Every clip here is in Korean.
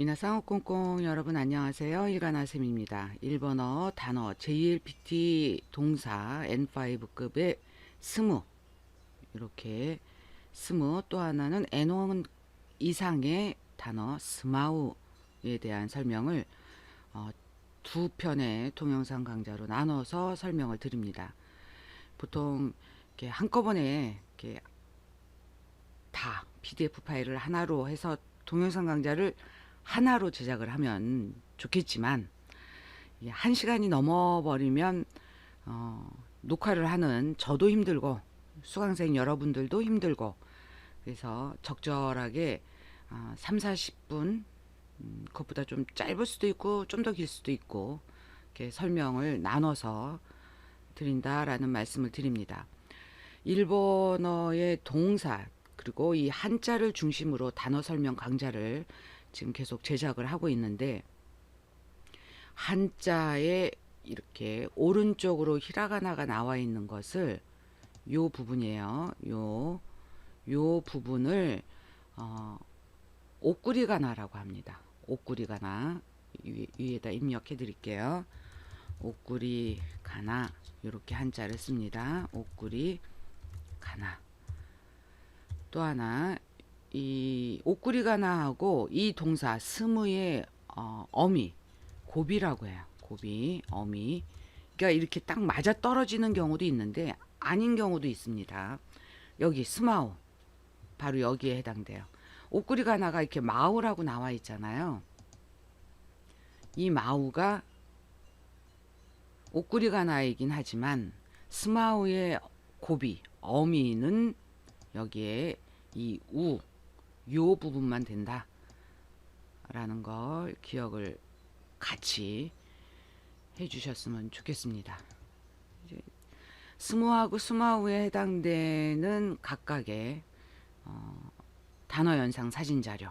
미나상 꽁꽁 여러분 안녕하세요. 일간아쌤입니다. 일본어 단어 JLPT 동사 N5급의 스무 이렇게 스무 또 하나는 N1 이상의 단어 스마우에 대한 설명을 어, 두 편의 동영상 강좌로 나눠서 설명을 드립니다. 보통 이렇게 한꺼번에 이렇게 다 PDF 파일을 하나로 해서 동영상 강좌를 하나로 제작을 하면 좋겠지만 이한 시간이 넘어버리면 어, 녹화를 하는 저도 힘들고 수강생 여러분들도 힘들고 그래서 적절하게 어, 3, 40분 음, 그것보다 좀 짧을 수도 있고 좀 더 길 수도 있고 이렇게 설명을 나눠서 드린다라는 말씀을 드립니다. 일본어의 동사 그리고 이 한자를 중심으로 단어 설명 강좌를 지금 계속 제작을 하고 있는데 한자에 이렇게 오른쪽으로 히라가나가 나와 있는 것을 요 부분이에요. 요, 요 부분을 어, 옥구리가나라고 합니다. 옥구리가나 위, 위에 다 입력해 드릴게요. 옥구리가나 이렇게 한자를 씁니다. 옥구리가나 또 하나 이 옥구리가나하고 이 동사 스무의 어, 어미 고비라고 해요. 고비 어미 그러니까 이렇게 딱 맞아 떨어지는 경우도 있는데 아닌 경우도 있습니다. 여기 스마우 바로 여기에 해당돼요. 옥구리가나가 이렇게 마우라고 나와 있잖아요. 이 마우가 옥구리가나이긴 하지만 스마우의 고비 어미는 여기에 이 우, 요 부분만 된다. 라는 걸 기억을 같이 해주셨으면 좋겠습니다. 이제 스무하고 스마우에 해당되는 각각의 어, 단어 연상 사진 자료.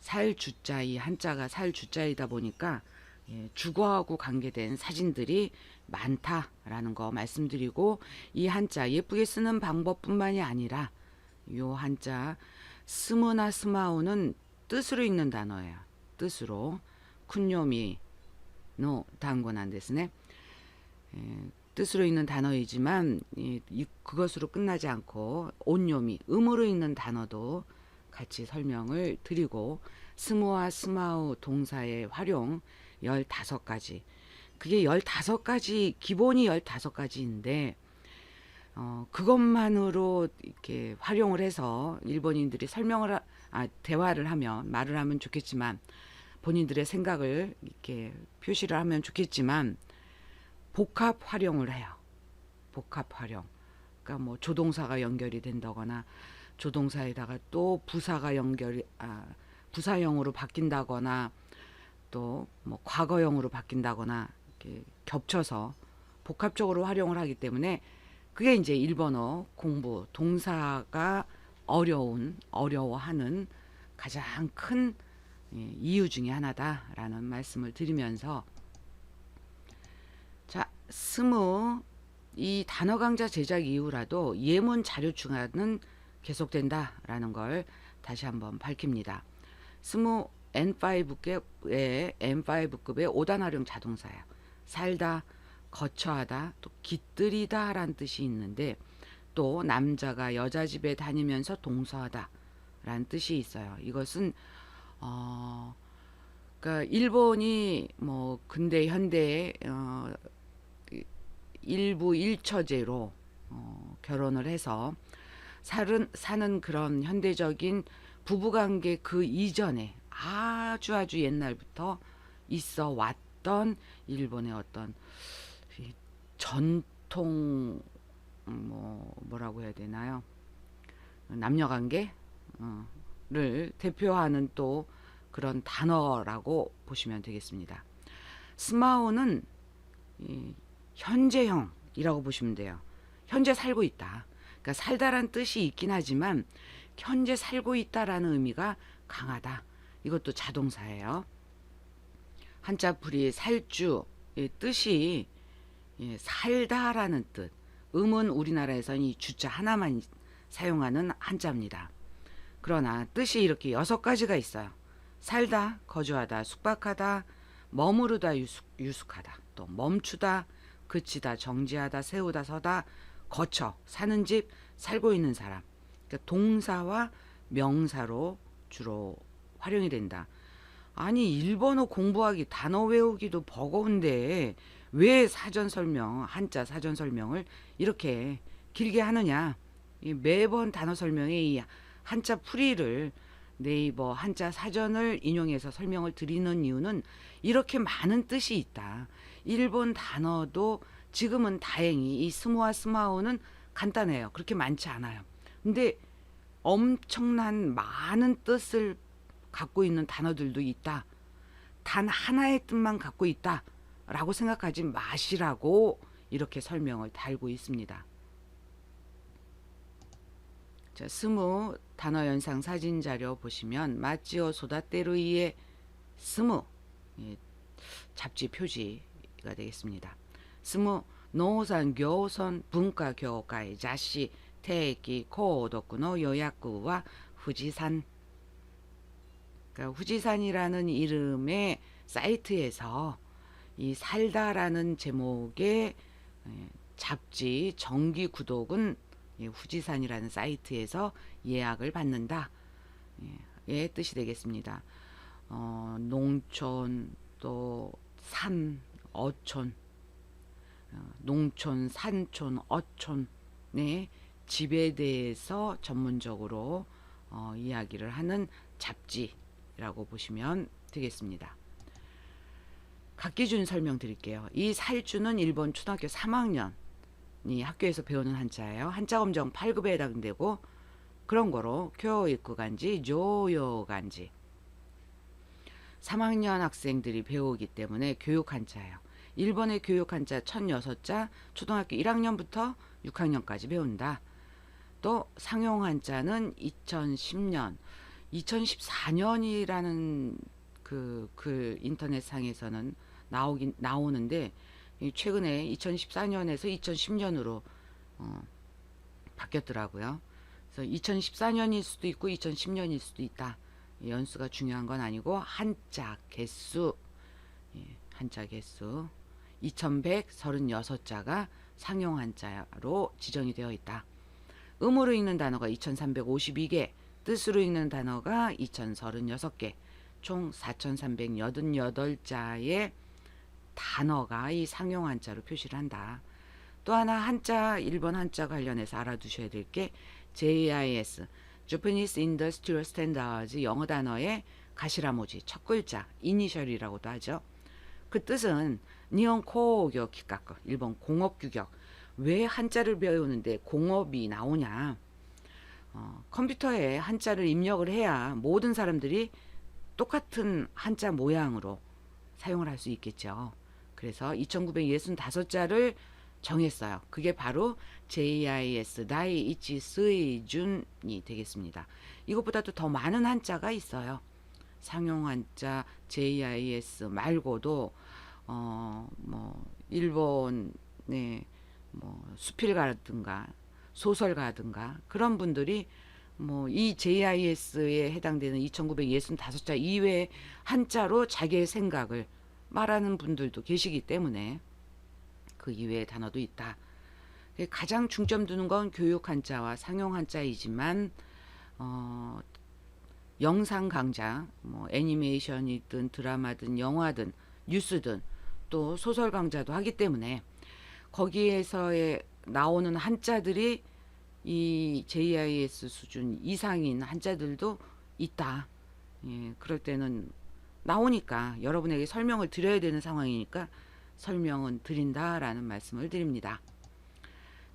살 주자 이 한자가 살 주자이다 보니까 예, 주거하고 관계된 사진들이 많다라는 거 말씀드리고 이 한자 예쁘게 쓰는 방법뿐만이 아니라 요 한자 스무나 스마우는 뜻으로 읽는 단어예요. 뜻으로 쿤요미 노 단고난 데스네. 예, 뜻으로 읽는 단어이지만 그것으로 끝나지 않고 온요미 음으로 읽는 단어도 같이 설명을 드리고 스무와 스마우 동사의 활용 15가지. 그게 15가지, 기본이 15가지인데, 어, 그것만으로 이렇게 활용을 해서 일본인들이 설명을, 하, 아, 대화를 하면, 말을 하면 좋겠지만, 본인들의 생각을 이렇게 표시를 하면 좋겠지만, 복합 활용을 해요. 복합 활용. 그러니까 뭐 조동사가 연결이 된다거나, 조동사에다가 또 부사가 연결이, 아, 부사형으로 바뀐다거나, 또 뭐 과거형으로 바뀐다거나 이렇게 겹쳐서 복합적으로 활용을 하기 때문에 그게 이제 일본어 공부 동사가 어려운 어려워하는 가장 큰 예, 이유 중에 하나다라는 말씀을 드리면서 자 스무 이 단어 강좌 제작 이후라도 예문 자료 추가는 계속된다라는 걸 다시 한번 밝힙니다. 스무 N5급의 N5급의 5단 활용 자동사야. 살다, 거처하다, 또 깃들이다 라는 뜻이 있는데 또 남자가 여자 집에 다니면서 동서하다 라는 뜻이 있어요. 이것은 어 그러니까 일본이 뭐 근대 현대 어 일부 일처제로 어, 결혼을 해서 사는 사는 그런 현대적인 부부 관계 그 이전에 아주 아주 옛날부터 있어 왔던 일본의 어떤 전통 뭐 뭐라고 해야 되나요? 남녀 관계를 대표하는 또 그런 단어라고 보시면 되겠습니다. 스마우는 현재형이라고 보시면 돼요. 현재 살고 있다. 그러니까 살다란 뜻이 있긴 하지만 현재 살고 있다라는 의미가 강하다. 이것도 자동사예요. 한자 풀이 살주 뜻이 예, 살다라는 뜻. 음은 우리나라에서는 이 주자 하나만 사용하는 한자입니다. 그러나 뜻이 이렇게 여섯 가지가 있어요. 살다, 거주하다, 숙박하다, 머무르다, 유숙, 유숙하다, 또 멈추다, 그치다, 정지하다, 세우다, 서다, 거쳐, 사는 집, 살고 있는 사람. 그러니까 동사와 명사로 주로 활용이 된다. 아니 일본어 공부하기 단어 외우기도 버거운데 왜 사전 설명 한자 사전 설명을 이렇게 길게 하느냐 이 매번 단어 설명에 이 한자 풀이를 네이버 한자 사전을 인용해서 설명을 드리는 이유는 이렇게 많은 뜻이 있다 일본 단어도 지금은 다행히 이 스모와 스마오는 간단해요 그렇게 많지 않아요 근데 엄청난 많은 뜻을 갖고 있는 단어들도 있다. 단 하나의 뜻만 갖고 있다. 라고 생각하지 마시라고 이렇게 설명을 달고 있습니다. 자, 스무 단어 연상 사진 자료 보시면 마찌오 소다테루이의 스무 예, 잡지 표지가 되겠습니다. 스무 노산 교선文化 교과의 자시 대기 고도쿠의 요약구와 후지산 그러니까 후지산이라는 이름의 사이트에서 이 살다라는 제목의 예, 잡지 정기 구독은 이 후지산이라는 사이트에서 예약을 받는다. 예, 의 뜻이 되겠습니다. 어, 농촌 또 산, 어촌, 어, 농촌, 산촌, 어촌의 집에 대해서 전문적으로 어, 이야기를 하는 잡지라고 보시면 되겠습니다. 각 기준 설명드릴게요. 이 살주는 일본 초등학교 3학년이 학교에서 배우는 한자예요. 한자 검정 8급에 해당되고 그런 거로 교육구 간지, 조요 간지 3학년 학생들이 배우기 때문에 교육 한자예요. 일본의 교육 한자 1006자 초등학교 1학년부터 6학년까지 배운다. 또 상용 한자는 2010년, 2014년이라는 그, 그 인터넷 상에서는 나오긴 나오는데 이 최근에 2014년에서 2010년으로 어, 바뀌었더라고요. 그래서 2014년일 수도 있고 2010년일 수도 있다. 이 연수가 중요한 건 아니고 한자 개수, 예, 한자 개수 2136자가 상용 한자로 지정이 되어 있다. 음으로 읽는 단어가 2352개, 뜻으로 읽는 단어가 2036개, 총 4388자의 단어가 이 상용 한자로 표시를 한다. 또 하나 한자 일본 한자 관련해서 알아두셔야 될 게 JIS Japanese Industrial Standards 영어 단어의 가시라모지 첫 글자 이니셜이라고도 하죠. 그 뜻은 니온 코교 기가크 일본 공업 규격 왜 한자를 배우는데 공업이 나오냐? 어, 컴퓨터에 한자를 입력을 해야 모든 사람들이 똑같은 한자 모양으로 사용을 할 수 있겠죠. 그래서 2965자를 정했어요. 그게 바로 JIS 나이 이치 스이 준이 되겠습니다. 이것보다도 더 많은 한자가 있어요. 상용 한자 JIS 말고도 어 뭐 일본의 뭐 수필가든가 소설가든가 그런 분들이 뭐 이 JIS에 해당되는 2965자 이외의 한자로 자기의 생각을 말하는 분들도 계시기 때문에 그 이외의 단어도 있다. 가장 중점 두는 건 교육 한자와 상용 한자이지만 어, 영상 강좌, 뭐 애니메이션이든 드라마든 영화든 뉴스든 또 소설 강좌도 하기 때문에 거기에서의 나오는 한자들이 이 JIS 수준 이상인 한자들도 있다. 예, 그럴 때는 나오니까 여러분에게 설명을 드려야 되는 상황이니까 설명은 드린다라는 말씀을 드립니다.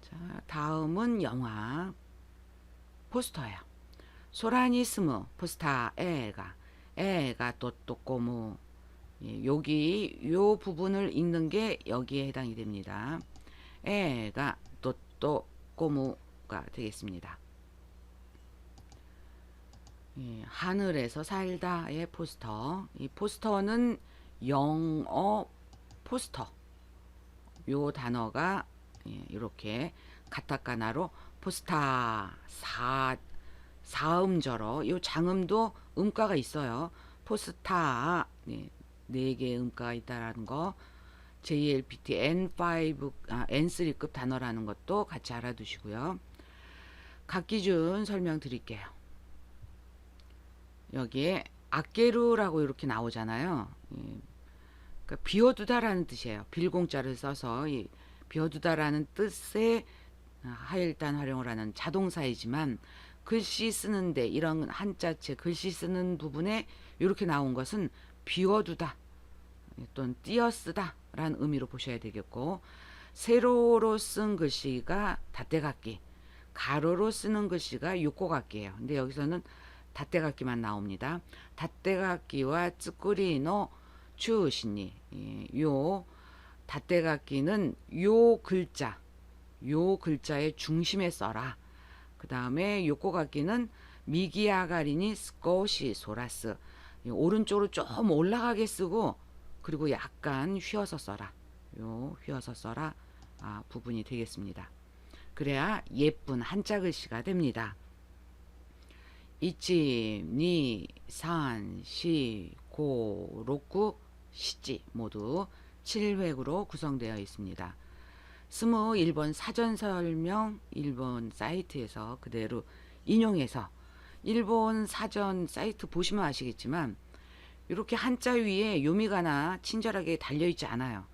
자, 다음은 영화 포스터예요. 소라니스무 포스타 에가 에가 또또꼬무 예, 여기 요 부분을 읽는 게 여기에 해당이 됩니다. 에가 또또꼬무가 되겠습니다. 예, 하늘에서 살다의 포스터. 이 포스터는 영어 포스터. 요 단어가 예, 이렇게 가타카나로 포스타 사 사음절어 요 장음도 음가가 있어요. 포스타 네, 네 개의 음가가 있다라는 거 JLPT N5 아, N3급 단어라는 것도 같이 알아두시고요. 각 기준 설명드릴게요. 여기에 악게루라고 이렇게 나오잖아요. 예, 그러니까 비워두다라는 뜻이에요. 빌공자를 써서 이 비워두다라는 뜻의 하일단 활용을 하는 자동사이지만 글씨 쓰는데 이런 한자체 글씨 쓰는 부분에 이렇게 나온 것은 비워두다 또는 띄어쓰다라는 의미로 보셔야 되겠고 세로로 쓴 글씨가 닷대각기 가로로 쓰는 글씨가 육고각기예요. 근데 여기서는 닷대각기만 나옵니다. 닷대각기와 쯔꾸리노 추우시니 예, 요 닷대각기는 요 글자 요 글자의 중심에 써라. 그 다음에 요코각기는 미기아가리니 스코시 소라스 이 오른쪽으로 좀 올라가게 쓰고 그리고 약간 휘어서 써라. 요 휘어서 써라 아, 부분이 되겠습니다. 그래야 예쁜 한자 글씨가 됩니다. 이치, 니, 산, 시, 고, 록구, 시지 모두 7획으로 구성되어 있습니다. 스무 1번 사전 설명 일본 사이트에서 그대로 인용해서 일본 사전 사이트 보시면 아시겠지만 이렇게 한자 위에 요미가나 친절하게 달려 있지 않아요.